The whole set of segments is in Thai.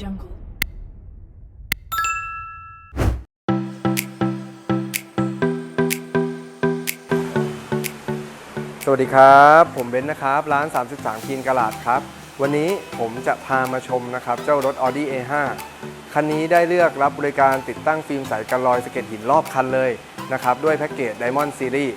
jungle. สวัสดีครับ ผมเบนซ์นะครับ ร้าน 33คีนกะลาดครับ วันนี้ผมจะพามาชมนะครับ เจ้ารถ Audi A5 คันนี้ได้เลือกรับบริการติดตั้งฟิล์มใสกันรอยสะเก็ดหินรอบคันเลยนะครับ ด้วยแพ็กเกจ Diamond Series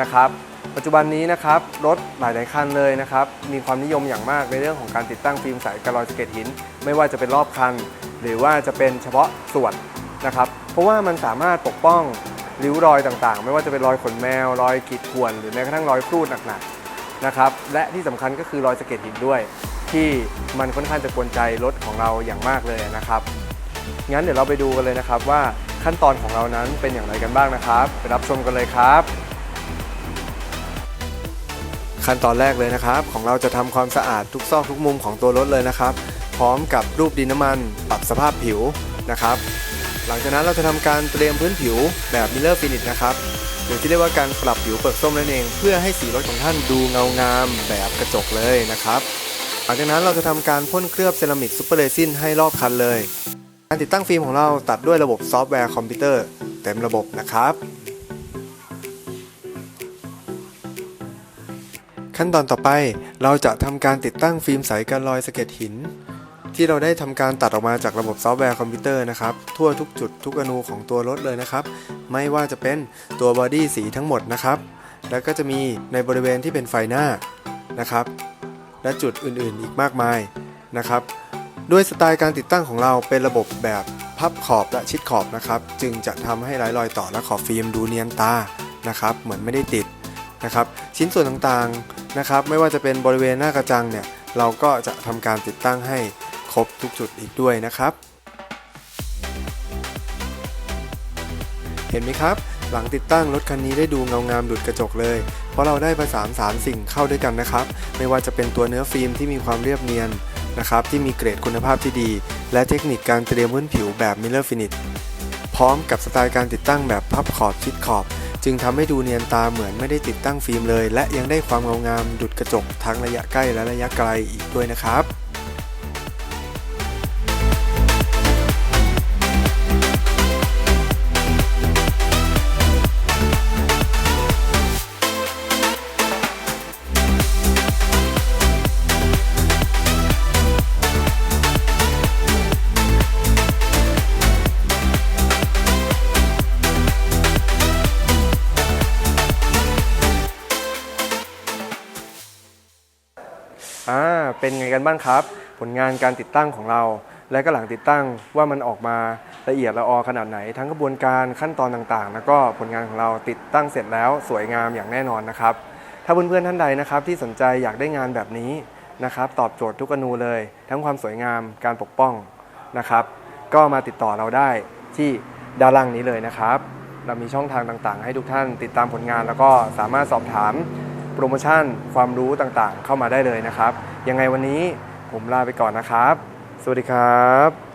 นะครับ ปัจจุบันนี้นะครับรถหลายๆคันเลยนะครับมีความนิยมอย่างมากในเรื่องของการติดตั้งฟิล์มใสกันรอยสเก็ดหิน ไม่ว่าจะเป็นรอบคัน หรือว่าจะเป็นเฉพาะส่วนนะครับเพราะว่ามันสามารถปกป้องริ้วรอยต่างๆ ไม่ว่าจะเป็นรอยขนแมว รอยขีดข่วน หรือแม้กระทั่งรอยครูดหนักๆนะครับและที่สำคัญก็คือรอยสะเก็ดหินด้วย ที่มันค่อนข้างจะกวนใจรถของเราอย่างมากเลยนะครับงั้นเดี๋ยวเราไปดูกันเลยนะครับว่าขั้นตอนของเรานั้นเป็นอย่างไรกันบ้างนะครับ ไปรับชมกันเลยครับ ขั้นตอนแรกเลยนะครับ ของเราจะทำความสะอาดทุกซอกทุกมุมของตัวรถเลยนะครับ พร้อมกับรูปดินน้ำมันปรับสภาพผิวนะครับ หลังจากนั้นเราจะทำการเตรียมพื้นผิวแบบมิเลอร์ฟินิชนะครับหรือที่เรียกว่าการปรับผิวเปลือกส้มนั่นเอง เพื่อให้สีรถของท่านดูเงางามแบบกระจกเลยนะครับหลังจากนั้นเราจะทำการพ่นเคลือบเซรามิกซูเปอร์เรซินให้รอบคันเลย การติดตั้งฟิล์มของเราตัดด้วยระบบซอฟต์แวร์คอมพิวเตอร์เต็มระบบนะครับ ขั้นตอนต่อไปเราจะทำการติดตั้งฟิล์มใสกันรอยสะเก็ดหิน ที่เราได้ทำการตัดออกมาจากระบบซอฟต์แวร์คอมพิวเตอร์นะครับทั่วทุกจุดทุกอนูของตัวรถเลยนะครับ ไม่ว่าจะเป็นตัวบอดี้สีทั้งหมดนะครับ แล้วก็จะมีในบริเวณที่เป็นไฟหน้านะครับ และจุดอื่นๆอีกมากมายนะครับด้วยสไตล์การติดตั้งของเราเป็นระบบแบบพับขอบและชิดขอบนะครับ จึงจะทำให้ไร้รอยต่อและขอบฟิล์มดูเนียนตานะครับ เหมือนไม่ได้ติด นะครับชิ้นส่วนต่างๆนะครับไม่ว่าจะเป็นบริเวณหน้ากระจังเนี่ยเราก็จะทำการติดตั้งให้ครบทุกจุดอีกด้วยนะครับ เห็นไหมครับหลังติดตั้งรถคันนี้ได้ดูเงางามดุดกระจกเลย เพราะเราได้ประสานสารสิ่งเข้าด้วยกันนะครับ ไม่ว่าจะเป็นตัวเนื้อฟิล์มที่มีความเรียบเนียนนะครับที่มีเกรดคุณภาพที่ดี และเทคนิคการเตรียมพื้นผิวแบบมิเลอร์ฟินิชพร้อมกับสไตล์การติดตั้งแบบพับขอบชิดขอบ จึงทำให้ดูเนียนตาเหมือนไม่ได้ติดตั้งฟิล์มเลย และยังได้ความเงางามดุดกระจกทั้งระยะใกล้และระยะไกลอีกด้วยนะครับ อ่าเป็นไงกันบ้างครับ ผลงานการติดตั้งของเรา และก็หลังติดตั้งว่ามันออกมาละเอียดละออขนาดไหน ทั้งกระบวนการขั้นตอนต่างๆ แล้วก็ผลงานของเราติดตั้งเสร็จแล้วสวยงามอย่างแน่นอนนะครับ ถ้าเพื่อนๆท่านใดนะครับ ที่สนใจอยากได้งานแบบนี้นะครับ ตอบโจทย์ทุกอนูเลย ทั้งความสวยงามการปกป้องนะครับ ก็มาติดต่อเราได้ที่ด้านล่างนี้เลยนะครับ เรามีช่องทางต่างๆ ให้ทุกท่านติดตามผลงานแล้วก็สามารถสอบถาม โปรโมชั่น ความรู้ต่างๆ เข้ามาได้เลยนะครับ ยังไงวันนี้ผมลาไปก่อนนะครับ สวัสดีครับ